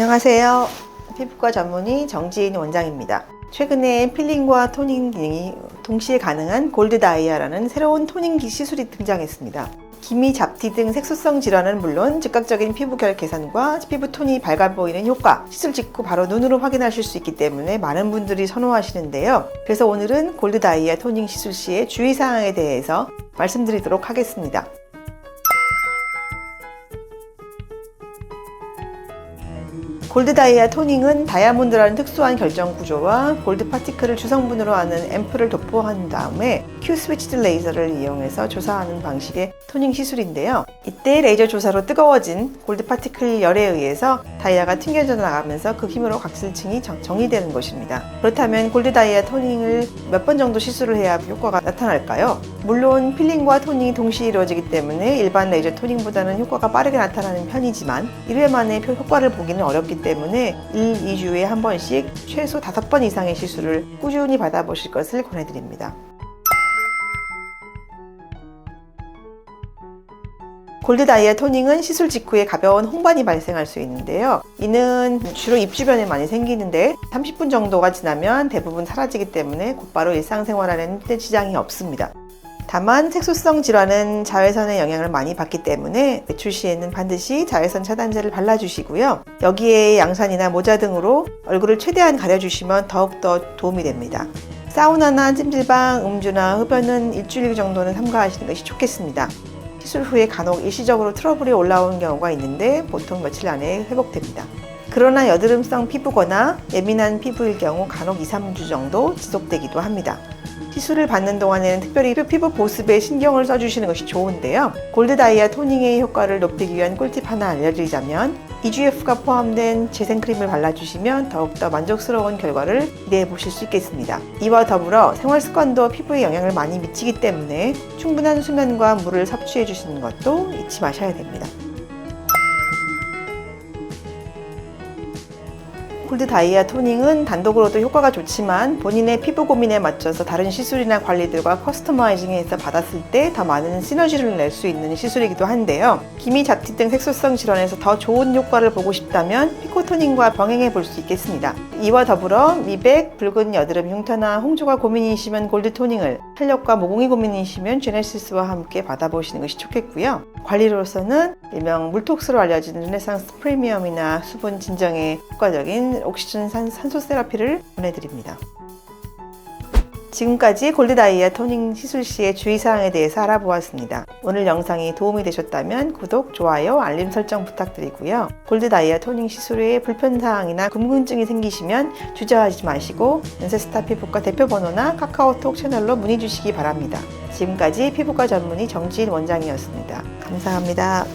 안녕하세요. 피부과 전문의 정지인 원장입니다. 최근에 필링과 토닝 기능이 동시에 가능한 골드 다이아라는 새로운 토닝기 시술이 등장했습니다. 기미, 잡티 등 색소성 질환은 물론 즉각적인 피부 결 개선과 피부 톤이 밝아 보이는 효과, 시술 직후 바로 눈으로 확인하실 수 있기 때문에 많은 분들이 선호하시는데요. 그래서 오늘은 골드 다이아 토닝 시술 시의 주의사항에 대해서 말씀드리도록 하겠습니다. 골드 다이아 토닝은 다이아몬드라는 특수한 결정 구조와 골드 파티클을 주성분으로 하는 앰플을 도포한 다음에 큐 스위치드 레이저를 이용해서 조사하는 방식의 토닝 시술인데요. 이때 레이저 조사로 뜨거워진 골드 파티클 열에 의해서 다이아가 튕겨져 나가면서 그 힘으로 각질층이 정- 정리되는 것입니다. 그렇다면 골드 다이아 토닝을 몇 번 정도 시술을 해야 효과가 나타날까요? 물론 필링과 토닝이 동시에 이루어지기 때문에 일반 레이저 토닝보다는 효과가 빠르게 나타나는 편이지만 1회 만에 표- 효과를 보기는 어렵기 때문에 1, 2주에 한 번씩 최소 5번 이상의 시술을 꾸준히 받아보실 것을 권해드립니다. 골드 다이아 토닝은 시술 직후에 가벼운 홍반이 발생할 수 있는데요. 이는 주로 입 주변에 많이 생기는데 30분 정도가 지나면 대부분 사라지기 때문에 곧바로 일상생활하는 데 지장이 없습니다. 다만 색소성 질환은 자외선의 영향을 많이 받기 때문에 외출 시에는 반드시 자외선 차단제를 발라주시고요. 여기에 양산이나 모자 등으로 얼굴을 최대한 가려주시면 더욱더 도움이 됩니다. 사우나나 찜질방, 음주나 흡연은 일주일 정도는 삼가하시는 것이 좋겠습니다. 시술 후에 간혹 일시적으로 트러블이 올라오는 경우가 있는데 보통 며칠 안에 회복됩니다. 그러나 여드름성 피부거나 예민한 피부일 경우 간혹 2, 3주 정도 지속되기도 합니다. 시술을 받는 동안에는 특별히 피부 보습에 신경을 써주시는 것이 좋은데요. 골드 다이아 토닝의 효과를 높이기 위한 꿀팁 하나 알려드리자면 EGF가 포함된 재생크림을 발라주시면 더욱더 만족스러운 결과를 기대해 보실 수 있겠습니다. 이와 더불어 생활 습관도 피부에 영향을 많이 미치기 때문에 충분한 수면과 물을 섭취해 주시는 것도 잊지 마셔야 됩니다. 골드 다이아 토닝은 단독으로도 효과가 좋지만 본인의 피부 고민에 맞춰서 다른 시술이나 관리들과 커스터마이징해서 받았을 때 더 많은 시너지를 낼 수 있는 시술이기도 한데요. 기미, 잡티 등 색소성 질환에서 더 좋은 효과를 보고 싶다면 피코 토닝과 병행해 볼 수 있겠습니다. 이와 더불어 미백, 붉은 여드름 흉터나 홍조가 고민이시면 골드 토닝을, 탄력과 모공이 고민이시면 제네시스와 함께 받아보시는 것이 좋겠고요. 관리로서는 일명 물톡스로 알려진 르네상스 프리미엄이나 수분 진정에 효과적인 옥시전 산, 산소 세라피를 보내드립니다. 지금까지 골드다이아 토닝 시술 시의 주의사항에 대해서 알아보았습니다. 오늘 영상이 도움이 되셨다면 구독, 좋아요, 알림 설정 부탁드리고요. 골드다이아 토닝 시술 후에 불편사항이나 궁금증이 생기시면 주저하지 마시고 연세스타 피부과 대표번호나 카카오톡 채널로 문의 주시기 바랍니다. 지금까지 피부과 전문의 정지인 원장이었습니다. 감사합니다.